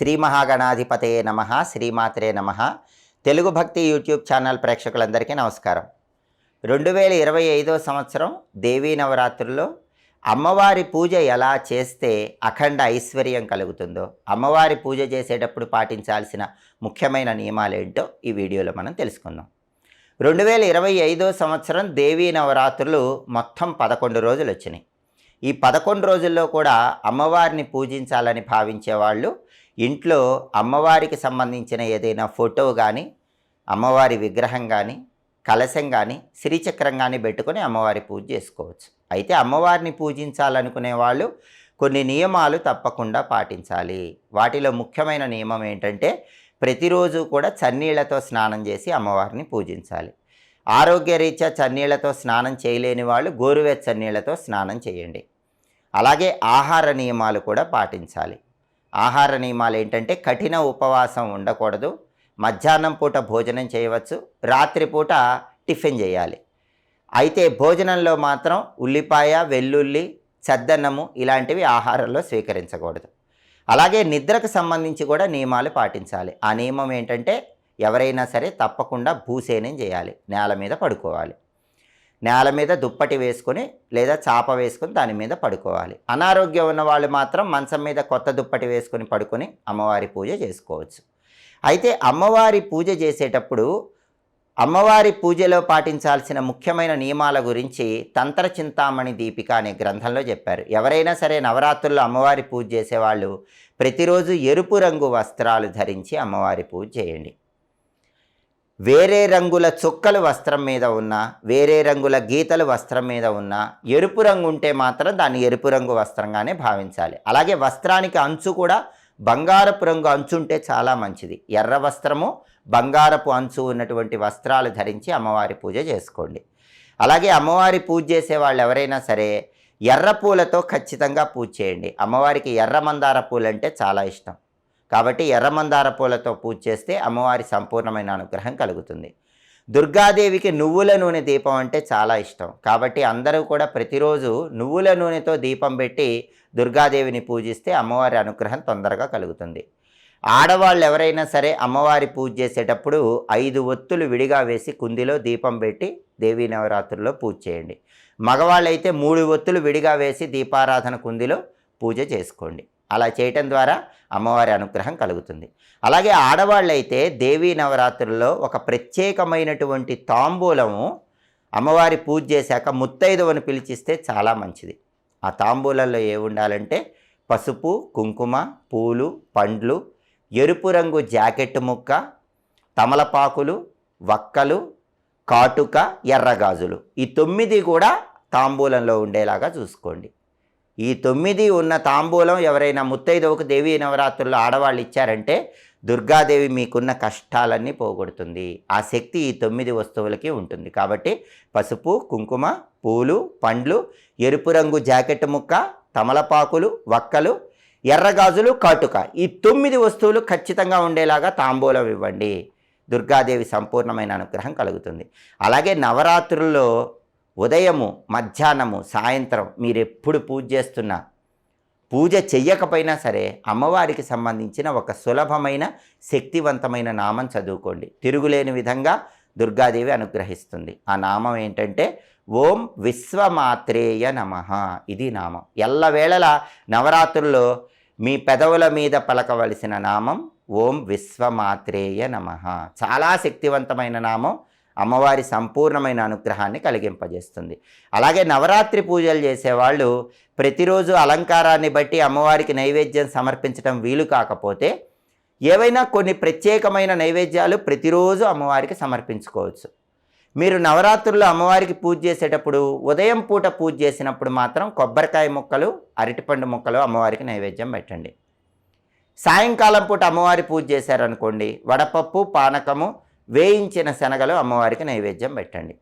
శ్రీ మహాగణాధిపతే నమ శ్రీమాత్రే నమ. తెలుగు భక్తి యూట్యూబ్ ఛానల్ ప్రేక్షకులందరికీ నమస్కారం. రెండు వేల ఇరవై ఐదో సంవత్సరం దేవీ నవరాత్రుల్లో అమ్మవారి పూజ ఎలా చేస్తే అఖండ ఐశ్వర్యం కలుగుతుందో అమ్మవారి పూజ చేసేటప్పుడు పాటించాల్సిన ముఖ్యమైన నియమాలు ఏంటో ఈ వీడియోలో మనం తెలుసుకుందాం. రెండు వేల ఇరవై ఐదో సంవత్సరం దేవీ నవరాత్రులు మొత్తం పదకొండు రోజులు వచ్చినాయి. ఈ పదకొండు రోజుల్లో కూడా అమ్మవారిని పూజించాలని భావించే వాళ్ళు ఇంట్లో అమ్మవారికి సంబంధించిన ఏదైనా ఫోటో కానీ అమ్మవారి విగ్రహం కానీ కలశం కానీ శ్రీచక్రం కానీ పెట్టుకొని అమ్మవారి పూజ చేసుకోవచ్చు. అయితే అమ్మవారిని పూజించాలనుకునే వాళ్ళు కొన్ని నియమాలు తప్పకుండా పాటించాలి. వాటిలో ముఖ్యమైన నియమం ఏంటంటే ప్రతిరోజు కూడా చన్నీళ్ళతో స్నానం చేసి అమ్మవారిని పూజించాలి. ఆరోగ్యరీత్యా చన్నీళ్ళతో స్నానం చేయలేని వాళ్ళు గోరువెచ్చ నీళ్ళతో స్నానం చేయండి. అలాగే ఆహార నియమాలు కూడా పాటించాలి. ఆహార నియమాలు ఏంటంటే కఠిన ఉపవాసం ఉండకూడదు. మధ్యాహ్నం పూట భోజనం చేయవచ్చు. రాత్రిపూట టిఫిన్ చేయాలి. అయితే భోజనంలో మాత్రం ఉల్లిపాయ వెల్లుల్లి చద్దన్నము ఇలాంటివి ఆహారంలో స్వీకరించకూడదు. అలాగే నిద్రకు సంబంధించి కూడా నియమాలు పాటించాలి. ఆ నియమం ఏంటంటే ఎవరైనా సరే తప్పకుండా భూసేనం చేయాలి. నేల మీద పడుకోవాలి. నేల మీద దుప్పటి వేసుకొని లేదా చాప వేసుకొని దాని మీద పడుకోవాలి. అనారోగ్యం ఉన్న వాళ్ళు మాత్రం మంచం మీద కొత్త దుప్పటి వేసుకొని పడుకొని అమ్మవారి పూజ చేసుకోవచ్చు. అయితే అమ్మవారి పూజ చేసేటప్పుడు అమ్మవారి పూజలో పాటించాల్సిన ముఖ్యమైన నియమాల గురించి తంత్ర చింతామణి దీపిక అనే గ్రంథంలో చెప్పారు. ఎవరైనా సరే నవరాత్రుల్లో అమ్మవారి పూజ చేసేవాళ్ళు ప్రతిరోజు ఎరుపు రంగు వస్త్రాలు ధరించి అమ్మవారి పూజ చేయండి. వేరే రంగుల చుక్కలు వస్త్రం మీద ఉన్న వేరే రంగుల గీతలు వస్త్రం మీద ఉన్న ఎరుపు రంగు ఉంటే మాత్రం దాన్ని ఎరుపు రంగు వస్త్రంగానే భావించాలి. అలాగే వస్త్రానికి అంచు కూడా బంగారపు రంగు అంచు ఉంటే చాలా మంచిది. ఎర్ర వస్త్రము బంగారపు అంచు ఉన్నటువంటి వస్త్రాలు ధరించి అమ్మవారి పూజ చేసుకోండి. అలాగే అమ్మవారి పూజ చేసే వాళ్ళు ఎవరైనా సరే ఎర్ర పూలతో ఖచ్చితంగా పూజ చేయండి. అమ్మవారికి ఎర్ర మందార పూలంటే చాలా ఇష్టం. కాబట్టి ఎర్రమందార పూలతో పూజ చేస్తే అమ్మవారి సంపూర్ణమైన అనుగ్రహం కలుగుతుంది. దుర్గాదేవికి నువ్వుల నూనె దీపం అంటే చాలా ఇష్టం. కాబట్టి అందరూ కూడా ప్రతిరోజు నువ్వుల నూనెతో దీపం పెట్టి దుర్గాదేవిని పూజిస్తే అమ్మవారి అనుగ్రహం తొందరగా కలుగుతుంది. ఆడవాళ్ళు ఎవరైనా సరే అమ్మవారి పూజ చేసేటప్పుడు ఐదు ఒత్తులు విడిగా వేసి కుందిలో దీపం పెట్టి దేవీ నవరాత్రుల్లో పూజ చేయండి. మగవాళ్ళైతే మూడు ఒత్తులు విడిగా వేసి దీపారాధన కుందిలో పూజ చేసుకోండి. అలా చేయటం ద్వారా అమ్మవారి అనుగ్రహం కలుగుతుంది. అలాగే ఆడవాళ్ళైతే దేవీ నవరాత్రుల్లో ఒక ప్రత్యేకమైనటువంటి తాంబూలము అమ్మవారి పూజ చేశాక ముత్తైదువను పిలిచిస్తే చాలా మంచిది. ఆ తాంబూలంలో ఏ ఉండాలంటే పసుపు కుంకుమ పూలు పండ్లు ఎరుపు రంగు జాకెట్ ముక్క తమలపాకులు వక్కలు కాటుక ఎర్రగాజులు. ఈ తొమ్మిది కూడా తాంబూలంలో ఉండేలాగా చూసుకోండి. ఈ తొమ్మిది ఉన్న తాంబూలం ఎవరైనా ముత్తైదవకు దేవీ నవరాత్రుల్లో ఆడవాళ్ళు ఇచ్చారంటే దుర్గాదేవి మీకున్న కష్టాలన్నీ పోగొడుతుంది. ఆ శక్తి ఈ తొమ్మిది వస్తువులకి ఉంటుంది. కాబట్టి పసుపు కుంకుమ పూలు పండ్లు ఎరుపు రంగు జాకెట్ ముక్క తమలపాకులు వక్కలు ఎర్రగాజులు కాటుక ఈ తొమ్మిది వస్తువులు ఖచ్చితంగా ఉండేలాగా తాంబూలం ఇవ్వండి. దుర్గాదేవి సంపూర్ణమైన అనుగ్రహం కలుగుతుంది. అలాగే నవరాత్రుల్లో ఉదయము మధ్యాహ్నము సాయంత్రం మీరు ఎప్పుడు పూజ చేస్తున్నా పూజ చెయ్యకపోయినా సరే అమ్మవారికి సంబంధించిన ఒక సులభమైన శక్తివంతమైన నామం చదువుకోండి. తిరుగులేని విధంగా దుర్గాదేవి అనుగ్రహిస్తుంది. ఆ నామం ఏంటంటే ఓం విశ్వమాత్రేయ నమ. ఇది నామం. ఎల్లవేళలా నవరాత్రుల్లో మీ పెదవుల మీద పలకవలసిన నామం ఓం విశ్వమాత్రేయ నమ. చాలా శక్తివంతమైన నామం. అమ్మవారి సంపూర్ణమైన అనుగ్రహాన్ని కలిగింపజేస్తుంది. అలాగే నవరాత్రి పూజలు చేసేవాళ్ళు ప్రతిరోజు అలంకారాన్ని బట్టి అమ్మవారికి నైవేద్యం సమర్పించడం వీలు కాకపోతే ఏవైనా కొన్ని ప్రత్యేకమైన నైవేద్యాలు ప్రతిరోజు అమ్మవారికి సమర్పించుకోవచ్చు. మీరు నవరాత్రుల్లో అమ్మవారికి పూజ చేసేటప్పుడు ఉదయం పూట పూజ చేసినప్పుడు మాత్రం కొబ్బరికాయ ముక్కలు అరటిపండు ముక్కలు అమ్మవారికి నైవేద్యం పెట్టండి. సాయంకాలం పూట అమ్మవారి పూజ చేశారనుకోండి వడపప్పు పానకము వేయించిన శనగలు అమ్మవారికి నైవేద్యం పెట్టండి.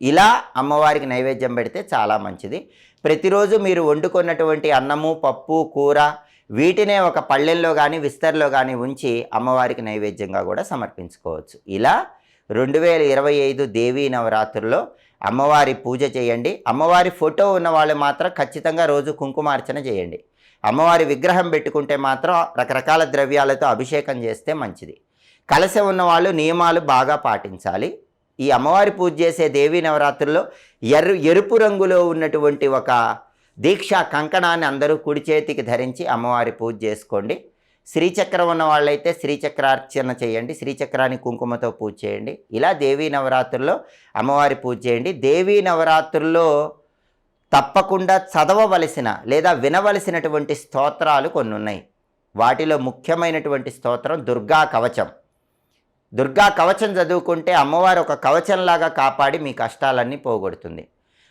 ఇలా అమ్మవారికి నైవేద్యం పెడితే చాలా మంచిది. ప్రతిరోజు మీరు వండుకున్నటువంటి అన్నము పప్పు కూర వీటినే ఒక పళ్ళెల్లో కానీ విస్తర్లో కానీ ఉంచి అమ్మవారికి నైవేద్యంగా కూడా సమర్పించుకోవచ్చు. ఇలా రెండు వేల ఇరవై ఐదు దేవీ నవరాత్రుల్లో అమ్మవారి పూజ చేయండి. అమ్మవారి ఫోటో ఉన్న వాళ్ళు మాత్రం ఖచ్చితంగా రోజు కుంకుమార్చన చేయండి. అమ్మవారి విగ్రహం పెట్టుకుంటే మాత్రం రకరకాల ద్రవ్యాలతో అభిషేకం చేస్తే మంచిది. కలస ఉన్నవాళ్ళు నియమాలు బాగా పాటించాలి. ఈ అమ్మవారి పూజ చేసే దేవీ నవరాత్రుల్లో ఎర్ర ఎరుపు రంగులో ఉన్నటువంటి ఒక దీక్షా కంకణాన్ని అందరూ కుడి చేతికి ధరించి అమ్మవారి పూజ చేసుకోండి. శ్రీచక్రం ఉన్న వాళ్ళైతే శ్రీచక్రార్చన చేయండి. శ్రీచక్రాన్ని కుంకుమతో పూజ చేయండి. ఇలా దేవీ నవరాత్రుల్లో అమ్మవారి పూజ చేయండి. దేవీ నవరాత్రుల్లో తప్పకుండా చదవవలసిన లేదా వినవలసినటువంటి స్తోత్రాలు కొన్ని ఉన్నాయి వాటిలో ముఖ్యమైనటువంటి స్తోత్రం దుర్గా కవచం. దుర్గా కవచం చదువుకుంటే అమ్మవారు ఒక కవచంలాగా కాపాడి మీ కష్టాలన్నీ పోగొడుతుంది.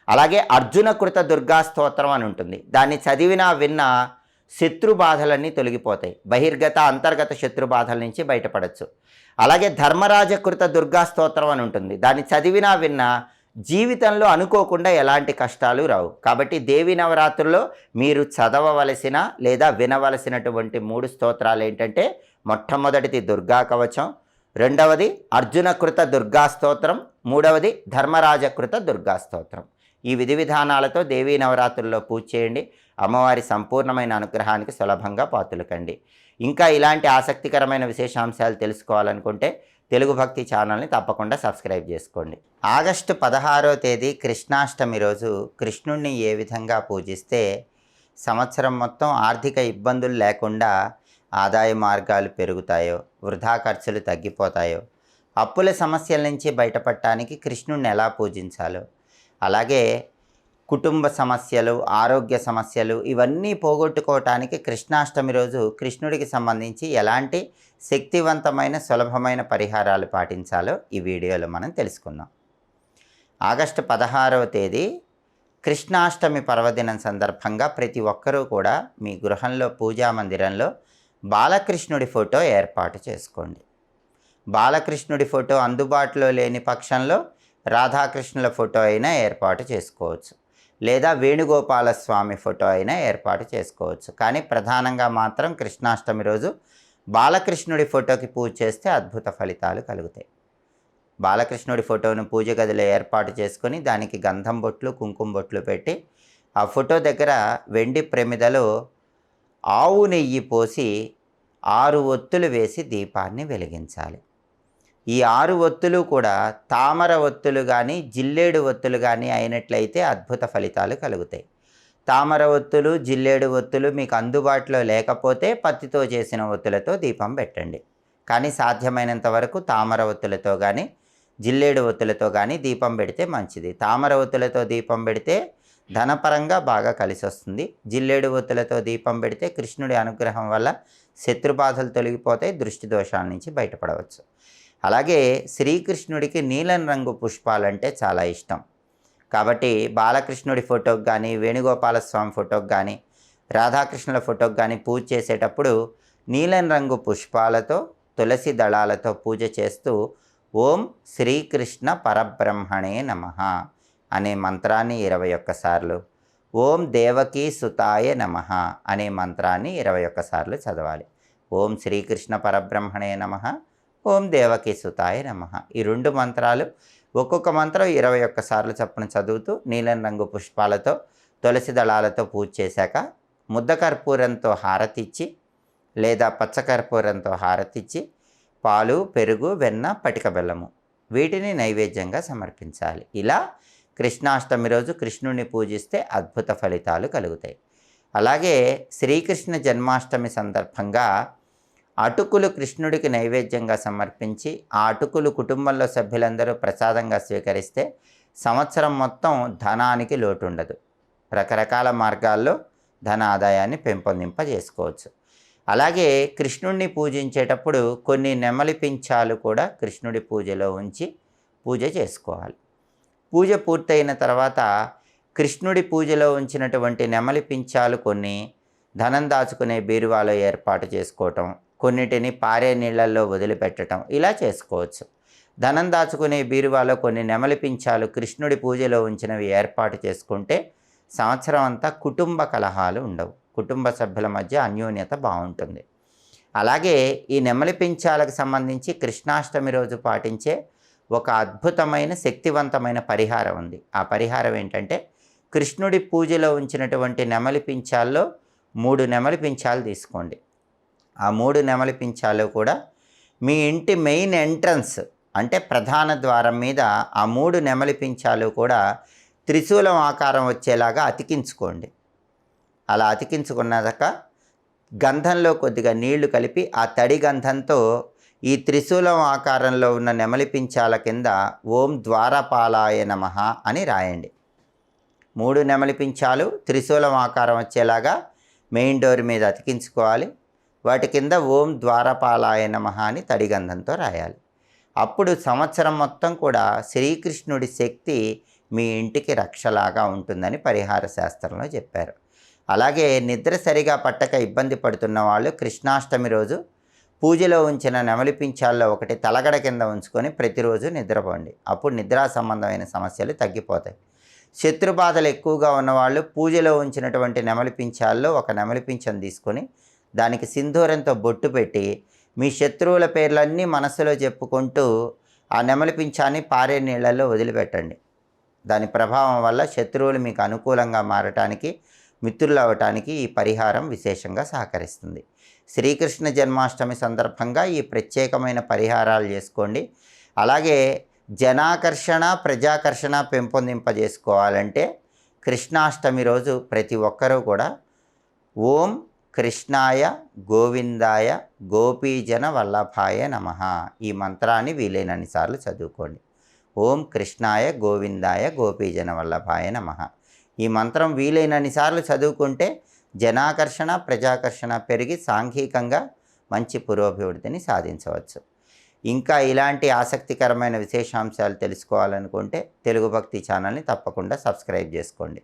అలాగే అర్జున కృత దుర్గా స్తోత్రం అని ఉంటుంది. దాన్ని చదివినా విన్నా శత్రు బాధలన్నీ తొలగిపోతాయి. బహిర్గత అంతర్గత శత్రు బాధల నుంచి బయటపడచ్చు. అలాగే ధర్మరాజకృత దుర్గా స్తోత్రం అని ఉంటుంది. దాన్ని చదివినా విన్నా జీవితంలో అనుకోకుండా ఎలాంటి కష్టాలు రావు. కాబట్టి దేవి నవరాత్రుల్లో మీరు చదవవలసిన లేదా వినవలసినటువంటి మూడు స్తోత్రాలు ఏంటంటే మొట్టమొదటిది దుర్గా కవచం రెండవది అర్జునకృత దుర్గాస్తోత్రం మూడవది ధర్మరాజకృత దుర్గాస్తోత్రం ఈ విధి విధానాలతో దేవీ నవరాత్రుల్లో పూజ చేయండి. అమ్మవారి సంపూర్ణమైన అనుగ్రహానికి సులభంగా పాతులకండి. ఇంకా ఇలాంటి ఆసక్తికరమైన విశేషాంశాలు తెలుసుకోవాలనుకుంటే తెలుగు భక్తి ఛానల్ని తప్పకుండా సబ్స్క్రైబ్ చేసుకోండి. ఆగస్టు పదహారో తేదీ కృష్ణాష్టమి రోజు కృష్ణుణ్ణి ఏ విధంగా పూజిస్తే సంవత్సరం మొత్తం ఆర్థిక ఇబ్బందులు లేకుండా ఆదాయ మార్గాలు పెరుగుతాయో వృధా ఖర్చులు తగ్గిపోతాయో అప్పుల సమస్యల నుంచి బయటపడటానికి కృష్ణుణ్ణి ఎలా పూజించాలో అలాగే కుటుంబ సమస్యలు ఆరోగ్య సమస్యలు ఇవన్నీ పోగొట్టుకోవటానికి కృష్ణాష్టమి రోజు కృష్ణుడికి సంబంధించి ఎలాంటి శక్తివంతమైన సులభమైన పరిహారాలు పాటించాలో ఈ వీడియోలో మనం తెలుసుకుందాం. ఆగస్టు పదహారవ తేదీ కృష్ణాష్టమి పర్వదినం సందర్భంగా ప్రతి ఒక్కరూ కూడా మీ గృహంలో పూజా మందిరంలో బాలకృష్ణుడి ఫోటో ఏర్పాటు చేసుకోండి. బాలకృష్ణుడి ఫోటో అందుబాటులో లేని పక్షంలో రాధాకృష్ణుల ఫోటో అయినా ఏర్పాటు చేసుకోవచ్చు. లేదా వేణుగోపాల స్వామి ఫోటో అయినా ఏర్పాటు చేసుకోవచ్చు. కానీ ప్రధానంగా మాత్రం కృష్ణాష్టమి రోజు బాలకృష్ణుడి ఫోటోకి పూజ చేస్తే అద్భుత ఫలితాలు కలుగుతాయి. బాలకృష్ణుడి ఫోటోను పూజ గదిలో ఏర్పాటు చేసుకొని దానికి గంధం బొట్లు కుంకుమ బొట్లు పెట్టి ఆ ఫోటో దగ్గర వెండి ప్రమిదలో ఆవు నెయ్యి పోసి ఆరు ఒత్తులు వేసి దీపాన్ని వెలిగించాలి. ఈ ఆరు ఒత్తులు కూడా తామర ఒత్తులు కానీ జిల్లేడు ఒత్తులు కానీ అయినట్లయితే అద్భుత ఫలితాలు కలుగుతాయి. తామర ఒత్తులు జిల్లేడు ఒత్తులు మీకు అందుబాటులో లేకపోతే పత్తితో చేసిన ఒత్తులతో దీపం పెట్టండి. కానీ సాధ్యమైనంత వరకు తామర ఒత్తులతో కానీ జిల్లేడు ఒత్తులతో కానీ దీపం పెడితే మంచిది. తామర ఒత్తులతో దీపం పెడితే ధనపరంగా బాగా కలిసి వస్తుంది జిల్లేడు ఒత్తులతో దీపం పెడితే కృష్ణుడి అనుగ్రహం వల్ల శత్రుబాధలు తొలగిపోతాయి దృష్టి దోషాల నుంచి బయటపడవచ్చు. అలాగే శ్రీకృష్ణుడికి నీలం రంగు పుష్పాలంటే చాలా ఇష్టం. కాబట్టి బాలకృష్ణుడి ఫోటోకి కానీ వేణుగోపాల స్వామి ఫోటోకి కానీ రాధాకృష్ణుల ఫోటోకి కానీ పూజ చేసేటప్పుడు నీలం రంగు పుష్పాలతో తులసి దళాలతో పూజ చేస్తూ ఓం శ్రీకృష్ణ పరబ్రహ్మణే నమ. అనే మంత్రాన్ని ఇరవై ఒక్కసార్లు. ఓం దేవకీ సుతాయ నమ అనే మంత్రాన్ని ఇరవై ఒక్కసార్లు చదవాలి. ఓం శ్రీకృష్ణ పరబ్రహ్మణే నమ ఓం దేవకీ సుతాయ నమ. ఈ రెండు మంత్రాలు ఒక్కొక్క మంత్రం ఇరవై ఒక్కసార్లు చప్పున చదువుతూ నీలం రంగు పుష్పాలతో తులసి దళాలతో పూజ చేశాక ముద్ద కర్పూరంతో హారతిచ్చి లేదా పచ్చకర్పూరంతో హారతిచ్చి పాలు పెరుగు వెన్న పటిక బెల్లము వీటిని నైవేద్యంగా సమర్పించాలి. ఇలా కృష్ణాష్టమి రోజు కృష్ణుని పూజిస్తే అద్భుత ఫలితాలు కలుగుతాయి. అలాగే శ్రీకృష్ణ జన్మాష్టమి సందర్భంగా అటుకులు కృష్ణుడికి నైవేద్యంగా సమర్పించి ఆ అటుకులు కుటుంబంలో సభ్యులందరూ ప్రసాదంగా స్వీకరిస్తే సంవత్సరం మొత్తం ధనానికి లోటు ఉండదు రకరకాల మార్గాల్లో ధన ఆదాయాన్ని పెంపొందింపజేసుకోవచ్చు. అలాగే కృష్ణుడిని పూజించేటప్పుడు కొన్ని నెమలి పింఛాలు కూడా కృష్ణుడి పూజలో ఉంచి పూజ చేసుకోవాలి. పూజ పూర్తయిన తర్వాత కృష్ణుడి పూజలో ఉంచినటువంటి నెమలి పించాలు కొన్ని ధనం దాచుకునే బీరువాలో ఏర్పాటు చేసుకోవటం కొన్నిటిని పారే నీళ్ళల్లో వదిలిపెట్టడం ఇలా చేసుకోవచ్చు. ధనం దాచుకునే బీరువాలో కొన్ని నెమలి పింఛాలు కృష్ణుడి పూజలో ఉంచినవి ఏర్పాటు చేసుకుంటే సంవత్సరం అంతా కుటుంబ కలహాలు ఉండవు. కుటుంబ సభ్యుల మధ్య అన్యోన్యత బాగుంటుంది. అలాగే ఈ నెమలి పించాలకు సంబంధించి కృష్ణాష్టమి రోజు పాటించే ఒక అద్భుతమైన శక్తివంతమైన పరిహారం ఉంది. ఆ పరిహారం ఏంటంటే కృష్ణుడి పూజలో ఉంచినటువంటి నెమలి పించాల్లో మూడు నెమలి పించాలు తీసుకోండి. ఆ మూడు నెమలి పించాలు కూడా మీ ఇంటి మెయిన్ ఎంట్రన్స్ అంటే ప్రధాన ద్వారం మీద ఆ మూడు నెమలి పించాలు కూడా త్రిశూలం ఆకారం వచ్చేలాగా అతికించుకోండి. అలా అతికించుకున్నాక గంధంలో కొద్దిగా నీళ్ళు కలిపి ఆ తడి గంధంతో ఈ త్రిశూలం ఆకారంలో ఉన్న నెమలి పించాల కింద ఓం ద్వారపాలాయ నమ అని రాయండి. మూడు నెమలి పించాలు త్రిశూలం ఆకారం వచ్చేలాగా మెయిన్ డోర్ మీద అతికించుకోవాలి. వాటి కింద ఓం ద్వారపాలాయ నమ అని తడి గంధంతో రాయాలి. అప్పుడు సంవత్సరం మొత్తం కూడా శ్రీకృష్ణుడి శక్తి మీ ఇంటికి రక్షలాగా ఉంటుందని పరిహార శాస్త్రంలో చెప్పారు. అలాగే నిద్ర సరిగా పట్టక ఇబ్బంది పడుతున్న వాళ్ళు కృష్ణాష్టమి రోజు పూజలో ఉంచిన నెమలి పింఛాల్లో ఒకటి తలగడ కింద ఉంచుకొని ప్రతిరోజు నిద్రపోండి. అప్పుడు నిద్రా సంబంధమైన సమస్యలు తగ్గిపోతాయి. శత్రుబాధలు ఎక్కువగా ఉన్నవాళ్ళు పూజలో ఉంచినటువంటి నెమలి పింఛాల్లో ఒక నెమలి పింఛం తీసుకొని దానికి సింధూరంతో బొట్టు పెట్టి మీ శత్రువుల పేర్లన్నీ మనసులో చెప్పుకుంటూ ఆ నెమలి పింఛాన్ని పారే నీళ్ళల్లో వదిలిపెట్టండి. దాని ప్రభావం వల్ల శత్రువులు మీకు అనుకూలంగా మారటానికి మిత్రులు అవటానికి ఈ పరిహారం విశేషంగా సహకరిస్తుంది. శ్రీకృష్ణ జన్మాష్టమి సందర్భంగా ఈ ప్రత్యేకమైన పరిహారాలు చేసుకోండి. అలాగే జనాకర్షణ ప్రజాకర్షణ పెంపొందింపజేసుకోవాలంటే కృష్ణాష్టమి రోజు ప్రతి ఒక్కరూ కూడా ఓం కృష్ణాయ గోవిందాయ గోపీజన వల్లభాయ నమ. ఈ మంత్రాన్ని వీలైనన్ని సార్లు చదువుకోండి. ఓం కృష్ణాయ గోవిందాయ గోపీజన వల్లభాయ నమ. ఈ మంత్రం వీలైనన్ని సార్లు చదువుకుంటే జనాకర్షణ ప్రజాకర్షణ పెరిగి సాంఘికంగా మంచి పురోభివృద్ధిని సాధించవచ్చు. ఇంకా ఇలాంటి ఆసక్తికరమైన విశేషాంశాలు తెలుసుకోవాలనుకుంటే తెలుగు భక్తి ఛానల్ని తప్పకుండా సబ్స్క్రైబ్ చేసుకోండి.